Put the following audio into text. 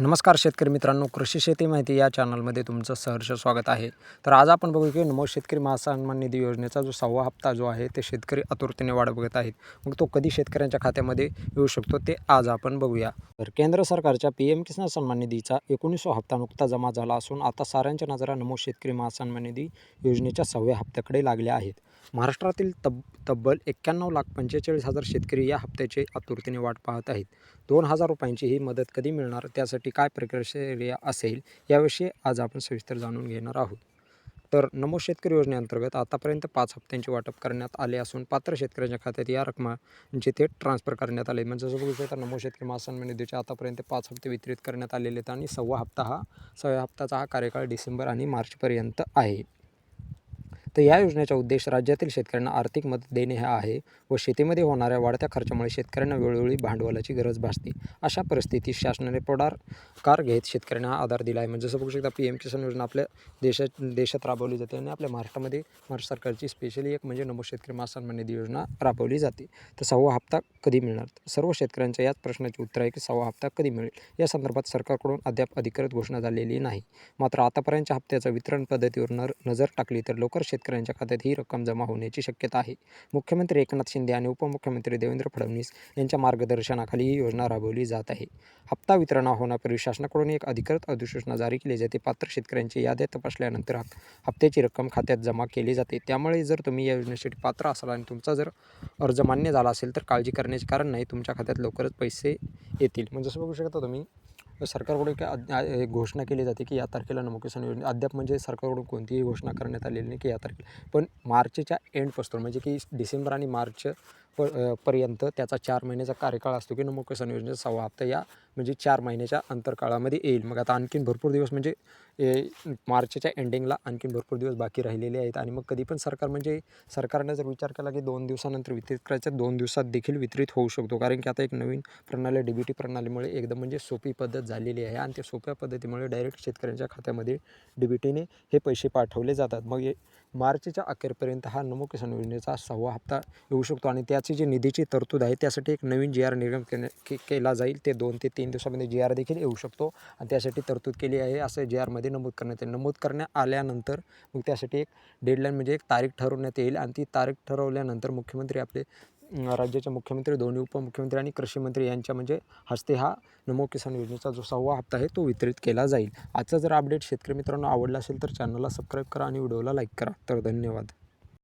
नमस्कार शेतकरी मित्रांनो कृषी शेती माहिती या चॅनलमध्ये तुमचं सहर्ष स्वागत आहे. तर आज आपण बघू की नमो शेतकरी महासन्मान निधी योजनेचा जो सहावा हप्ता जो आहे ते शेतकरी आतुरतेने वाढ बघत आहेत. मग तो कधी शेतकऱ्यांच्या खात्यामध्ये येऊ शकतो ते आज आपण बघूया. तर केंद्र सरकारच्या पी एम किसान सन्मान निधीचा एकोणीसवा हप्ता नुकता जमा झाला असून आता साऱ्यांच्या नजरा नमो शेतकरी महासन्मान निधी योजनेच्या सहाव्या हप्त्याकडे लागल्या आहेत. महाराष्ट्रातील तब तब्बल एक्क्याण्णव लाख पंचेचाळीस हजार शेतकरी या हप्त्याचे आतुरतेने वाट पाहत आहेत. दोन हजार रुपयांची ही मदत कधी मिळणार त्यासाठी काय प्रक्रिया असेल याविषयी आज आपण सविस्तर जाणून घेणार आहोत. तर नमो शेतकरी योजनेअंतर्गत आतापर्यंत पाच हप्त्यांचे वाटप करण्यात आले असून पात्र शेतकऱ्यांच्या खात्यात या रकमा जिथे ट्रान्सफर करण्यात आले. म्हणजे जसं बघू तर नमो शेतकरी महासन्मान निधीचे आतापर्यंत पाच हप्ते वितरित करण्यात आलेले आहेत आणि सव्वा हप्ता हा सव्या हप्त्याचा हा कार्यकाळ डिसेंबर आणि मार्चपर्यंत आहे. तर या योजनेचा उद्देश राज्यातील शेतकऱ्यांना आर्थिक मदत देणे हा आहे व शेतीमध्ये होणाऱ्या वाढत्या खर्चामुळे शेतकऱ्यांना वेळोवेळी भांडवलाची गरज भासते. अशा परिस्थितीत शासनाने पुढाकार घेत शेतकऱ्यांना हा आधार दिला आहे. म्हणजे जसं बघू शकता पी एम किसान योजना आपल्या देशात देशात राबवली जाते आणि आपल्या महाराष्ट्रामध्ये महाराष्ट्र सरकारची स्पेशली एक म्हणजे नमो शेतकरी महासन्मान निधी योजना राबवली जाते. तर सहावा हप्ता कधी मिळणार? सर्व शेतकऱ्यांच्या याच प्रश्नाची उत्तर आहे की सहावा हप्ता कधी मिळेल? या संदर्भात सरकारकडून अद्याप अधिकृत घोषणा झालेली नाही. मात्र आतापर्यंतच्या हप्त्याचा वितरण पद्धतीवर नर नजर टाकली तर लवकर शेत शेतकऱ्यांच्या खात्यात ही रक्कम जमा होण्याची शक्यता आहे. मुख्यमंत्री एकनाथ शिंदे आणि उपमुख्यमंत्री देवेंद्र फडणवीस यांच्या मार्गदर्शनाखाली ही योजना राबवली जात आहे. हप्ता वितरण होण्यापूर्वी शासनाकडून एक अधिकृत अधिसूचना जारी केली जाते. पात्र शेतकऱ्यांची याद्या तपासल्यानंतर हप्त्याची रक्कम खात्यात जमा केली जाते. त्यामुळे जर तुम्ही या योजनेसाठी पात्र असाल आणि तुमचा जर अर्ज मान्य झाला असेल तर काळजी करण्याचे कारण नाही तुमच्या खात्यात लवकरच पैसे येतील. म्हणजे जसं बघू शकता तुम्ही सरकारकडून एक घोषणा केली जाते की या तारखेला नमुकेसन योजना अद्याप म्हणजे सरकारकडून कोणतीही घोषणा करण्यात आलेली नाही की या तारखेला. पण मार्चच्या एंडपासून म्हणजे की डिसेंबर आणि मार्च प पर्यंत त्याचा चार महिन्याचा कार्यकाळ असतो की नमुकेसन योजनेचा समाप्त हप्ता या म्हणजे चार महिन्याच्या अंतरकाळामध्ये येईल. मग आता आणखीन भरपूर दिवस म्हणजे ए, मार्चच्या एंडिंगला आणखीन भरपूर दिवस बाकी राहिलेले आहेत. आणि मग कधी पण सरकार म्हणजे सरकारने जर विचार केला की दोन दिवसानंतर वितरित करायचं दोन दिवसात देखील वितरित होऊ शकतो. कारण की आता एक नवीन प्रणाली डी बी टी प्रणालीमुळे एकदम म्हणजे सोपी पद्धत झालेली आहे. आणि त्या सोप्या पद्धतीमुळे डायरेक्ट शेतकऱ्यांच्या खात्यामध्ये डी बी टीने हे पैसे पाठवले जातात. मग हे मार्चच्या अखेरपर्यंत हा नमो किसान योजनेचा सहावा हप्ता येऊ शकतो. आणि त्याची जी निधीची तरतूद आहे त्यासाठी एक नवीन जी आर निर्गम केल्या के केला जाईल. ते दोन ते तीन दिवसामध्ये जी आर देखील येऊ शकतो. आणि त्यासाठी तरतूद केली आहे. असं जी आरमध्ये नमूद करण्यात येईल. नमूद करण्यात आल्यानंतर मग त्यासाठी एक डेडलाईन म्हणजे एक तारीख ठरवण्यात येईल. आणि ती तारीख ठरवल्यानंतर मुख्यमंत्री आपले राज्याचे मुख्यमंत्री दोन्ही उपमुख्यमंत्री आणि कृषी मंत्री यांच्या म्हणजे हस्ते हा नमो किसान योजनेचा जो सहावा हप्ता आहे तो वितरित केला जाईल. आजचा जर अपडेट शेतकरी मित्रांनो आवडला असेल तर चॅनलला सबस्क्राईब करा आणि व्हिडिओला लाईक करा. तर धन्यवाद.